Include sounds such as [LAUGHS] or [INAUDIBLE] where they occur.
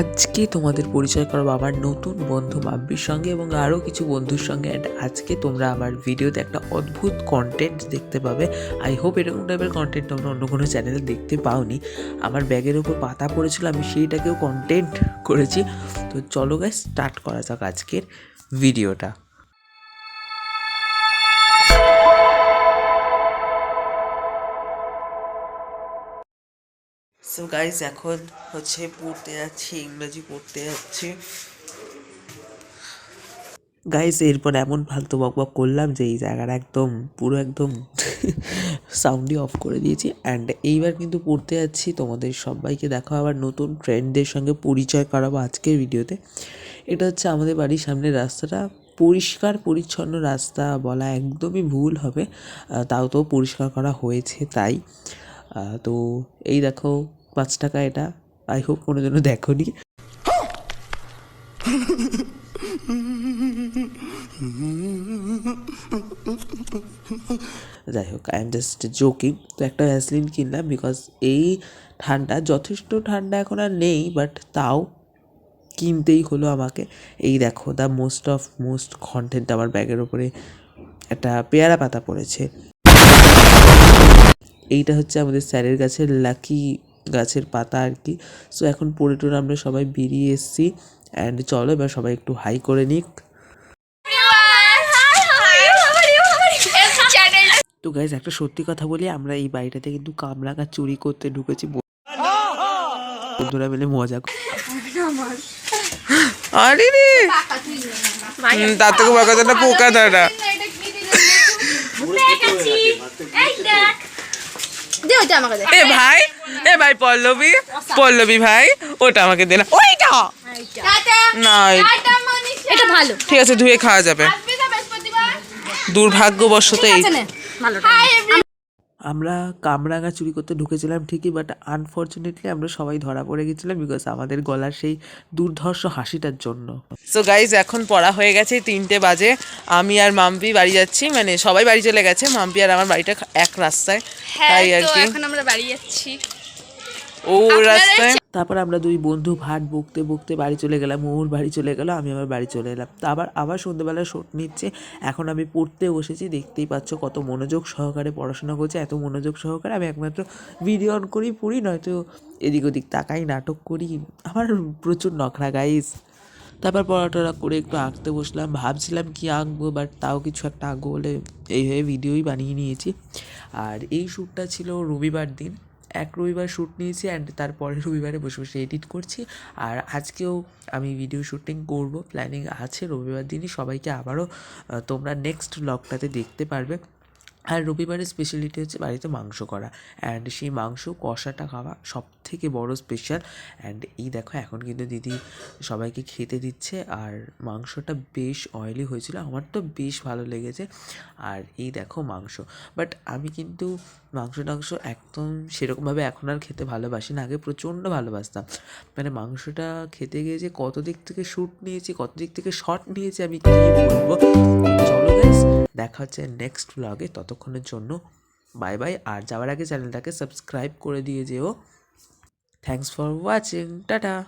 আজকে তোমাদের পরিচয় করাবো আমার নতুন বন্ধু মাব্বির সঙ্গে এবং আরও কিছু বন্ধুর সঙ্গে। অ্যান্ড আজকে তোমরা আমার ভিডিওতে একটা অদ্ভুত কন্টেন্ট দেখতে পাবে। আই হোপ এরকম টাইপের কন্টেন্ট তোমরা অন্য কোনো চ্যানেলে দেখতে পাওনি। আমার ব্যাগের উপর পাতা পড়েছিল, আমি সেইটাকেও কন্টেন্ট করেছি। তো চলো গাছ স্টার্ট করা যাক আজকের ভিডিওটা সো গাইজ এখন হচ্ছে পড়তে যাচ্ছি, ইংরেজি পড়তে যাচ্ছি। গাইজ এরপর এমন ফালতু বক বক করলাম যে এই জায়গাটা একদম, পুরো একদম [LAUGHS] সাউন্ডই অফ করে দিয়েছি। অ্যান্ড এইবার কিন্তু পড়তে যাচ্ছি, তোমাদের সবাইকে দেখো আবার নতুন ফ্রেন্ডদের সঙ্গে পরিচয় করাবো আজকের ভিডিওতে। এটা হচ্ছে আমাদের বাড়ির সামনের রাস্তাটা। পরিষ্কার, পরিচ্ছন্ন রাস্তা বলা একদমই ভুল হবে। তাও তো পরিষ্কার করা হয়েছে তাই। তো এই দেখো পাঁচ টাকা এটা। আই হোপ কোনো জন্য দেখো নি যাই হোক আই এম জাস্ট জোকিং তো একটা ভ্যাসলিন কিনলাম বিকজ এই ঠান্ডা, যথেষ্ট ঠান্ডা এখন আর নেই বাট তাও কিনতেই হলো আমাকে। এই দেখো the most of most content আমার ব্যাগের ওপরে একটা পেয়ারা পাতা পড়েছে। এইটা হচ্ছে আমাদের স্যারের গাছের লাকি গাছের পাতা আর কি। সো এখন পড়ে টরে আমরা সবাই বেরিয়ে এসেছি। অ্যান্ড চলো, এবার সবাই একটু হাই করে নিক। তো গাইজ একটা সত্যি কথা বলি, আমরা এই বাড়িটাতে কিন্তু কামরাঙা চুরি করতে ঢুকেছি। বন্ধুরা মিলে মজা আরে রে! তার থেকে পোকা দাঁড়া দে ওটা আমাকে দে। এ ভাই এ ভাই পল্লবী পল্লবী ভাই ওটা আমাকে দে না। ওইটা! না এটা ভালো। ঠিক আছে ধুয়ে খাওয়া যাবে। আসবে দুর্ভাগ্যবশত এই আমরা কামরাঙা চুরি করতে ঢুকেছিলাম ঠিকই বাট আনফর্চুনেটলি আমরা সবাই ধরা পড়ে গেছিলাম বিকজ আমাদের গলার সেই দুর্ধর্ষ হাসিটার জন্য। সো গাইজ এখন পড়া হয়ে গেছে তিনটে বাজে। আমি আর মাম্পি বাড়ি যাচ্ছি মানে সবাই বাড়ি চলে গেছে মাম্পি আর আমার বাড়িটা এক রাস্তায়। তাই আর কি। এখন আমরা বাড়ি যাচ্ছি। ও রাস্তায় তারপর আমরা দুই বন্ধু ভাট বকতে বকতে বাড়ি চলে গেলাম, ওর বাড়ি চলে গেল, আমি আমার বাড়ি চলে এলাম। তা আবার আবার সন্ধ্যেবেলা শোট নিচ্ছে, এখন আমি পড়তে বসেছি, দেখতেই পাচ্ছ কত মনোযোগ সহকারে পড়াশোনা করছে, এত মনোযোগ সহকারে আমি একমাত্র ভিডিও অন করি পড়ি, নয়তো এদিক ওদিক তাকাই, নাটক করি, আমার প্রচুর নখরা গাইস তারপর পড়াটরা করে একটু আঁকতে বসলাম, ভাবছিলাম কি আঁকবো বাট তাও কিছু একটা আঁকবো বলে এইভাবে ভিডিওই বানিয়ে নিয়েছি। আর এই শ্যুটটা ছিল রবিবার দিন। এক রবিবার শ্যুট নিয়েছি অ্যান্ড তারপরে রবিবারে বসে বসে এডিট করছি। আর আজকেও আমি ভিডিও শ্যুটিং করব। প্ল্যানিং আছে, রবিবার দিনই সবাইকে আবারও তোমরা নেক্সট ব্লগটাতে দেখতে পারবে। আর রবিবারের স্পেশালিটি হচ্ছে বাড়িতে মাংস করা অ্যান্ড সেই মাংস কষাটা খাওয়া সব থেকে বড় স্পেশাল অ্যান্ড এই দেখো এখন কিন্তু দিদি সবাইকে খেতে দিচ্ছে আর মাংসটা বেশ অয়েলি হয়েছিল, আমার তো বেশ ভালো লেগেছে আর এই দেখো মাংস বাট আমি কিন্তু মাংস টাংস একদম সেরকমভাবে এখন আর খেতে ভালোবাসি না আগে প্রচণ্ড ভালোবাসতাম মানে মাংসটা খেতে গিয়ে যে কত দিক থেকে শ্যুট নিয়েছি কত দিক থেকে শট নিয়েছি আমি কী বলব? চলো গাইস দেখা হচ্ছে নেক্সট ব্লগে ততক্ষণের জন্য বাই বাই আর যাওয়ার আগে চ্যানেলটাকে সাবস্ক্রাইব করে দিয়ে যেও। Thanks for watching tata.